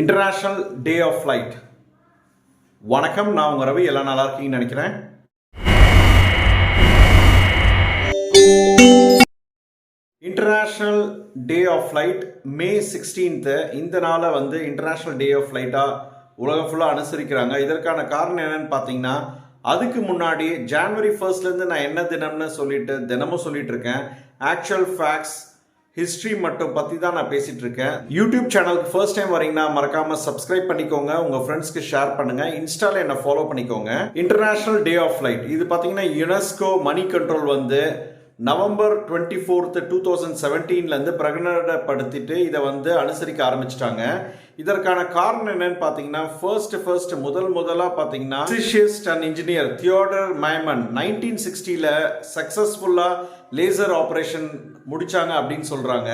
International day of flight வணக்கம் நான் உங்கள் ரவி. எல்லாம் நல்லா இருக்கீங்கன்னு நினைக்கிறேன். International day of flight May sixteenth இந்த நாளை வந்து இன்டர்நேஷ்னல் டே ஆஃப் ஃப்ளைட்டாக உலகம் ஃபுல்லாக அனுசரிக்கிறாங்க. இதற்கான காரணம் என்னன்னு பார்த்தீங்கன்னா அதுக்கு முன்னாடி ஜான்வரி ஃபர்ஸ்ட்லேருந்து நான் என்ன தினம்னு சொல்லிட்டு தினமும் சொல்லிட்டு இருக்கேன். ஆக்சுவல் ஃபேக்ட்ஸ் ஹிஸ்ட்ரி மட்டும் பற்றி தான் நான் பேசிகிட்டு இருக்கேன். யூடியூப் சேனலுக்கு ஃபர்ஸ்ட் டைம் வரீங்கன்னா மறக்காமல் சப்ஸ்கிரைப் பண்ணிக்கோங்க. உங்கள் ஃப்ரெண்ட்ஸ்க்கு ஷேர் பண்ணுங்கள் இன்ஸ்டாவில் என்னை ஃபாலோ பண்ணிக்கோங்க. இன்டர்நேஷ்னல் டே ஆஃப் லைட் இது பார்த்தீங்கன்னா யுனெஸ்கோ மணி கண்ட்ரோல் வந்து November twenty fourth two thousand செவன்டீன்லேருந்து பிரகடனப்படுத்திட்டு இதை வந்து அனுசரிக்க ஆரம்பிச்சிட்டாங்க. இதற்கான காரணம் என்னன்னு பார்த்தீங்கன்னா ஃபர்ஸ்ட் ஃபர்ஸ்ட் முதல் முதலாக பார்த்தீங்கன்னா physicist and engineer Theodore Maiman nineteen சிக்ஸ்டியில் சக்ஸஸ்ஃபுல்லாக லேசர் ஆப்ரேஷன் முடித்தாங்க அப்படின்னு சொல்கிறாங்க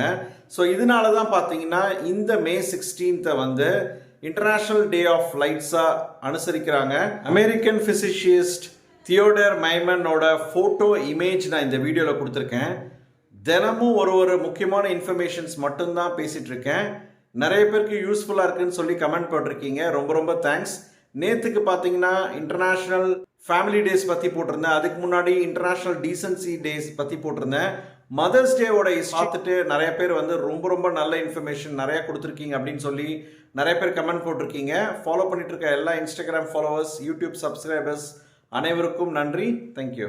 ஸோ இதனால தான் பார்த்தீங்கன்னா இந்த மே சிக்ஸ்டீன்த்தை வந்து இன்டர்நேஷ்னல் டே ஆஃப் லைட்ஸாக அனுசரிக்கிறாங்க. அமெரிக்கன் ஃபிசிஷியஸ்ட் தியோடர் மைமனோட ஃபோட்டோ இமேஜ் நான் இந்த வீடியோவில் கொடுத்துருக்கேன். தினமும் ஒரு ஒரு முக்கியமான இன்ஃபர்மேஷன்ஸ் மட்டும்தான் பேசிகிட்டு இருக்கேன் நிறைய பேருக்கு யூஸ்ஃபுல்லாக இருக்குன்னு சொல்லி கமெண்ட் போட்டிருக்கீங்க. ரொம்ப ரொம்ப தேங்க்ஸ் நேற்றுக்கு பார்த்தீங்கன்னா இன்டர்நேஷ்னல் ஃபேமிலி டேஸ் பற்றி போட்டிருந்தேன். அதுக்கு முன்னாடி இன்டர்நேஷ்னல் டீசன்சி டேஸ் பற்றி போட்டிருந்தேன். மதர்ஸ் டேவோட பார்த்துட்டு நிறைய பேர் வந்து ரொம்ப ரொம்ப நல்ல இன்ஃபர்மேஷன் நிறைய கொடுத்துருக்கீங்க அப்படின்னு சொல்லி நிறைய பேர் கமெண்ட் போட்டிருக்கீங்க. ஃபாலோ பண்ணிட்டு இருக்க எல்லா இன்ஸ்டாகிராம் ஃபாலோவர்ஸ் யூடியூப் சப்ஸ்கிரைபர்ஸ் அனைவருக்கும் நன்றி. தேங்க்யூ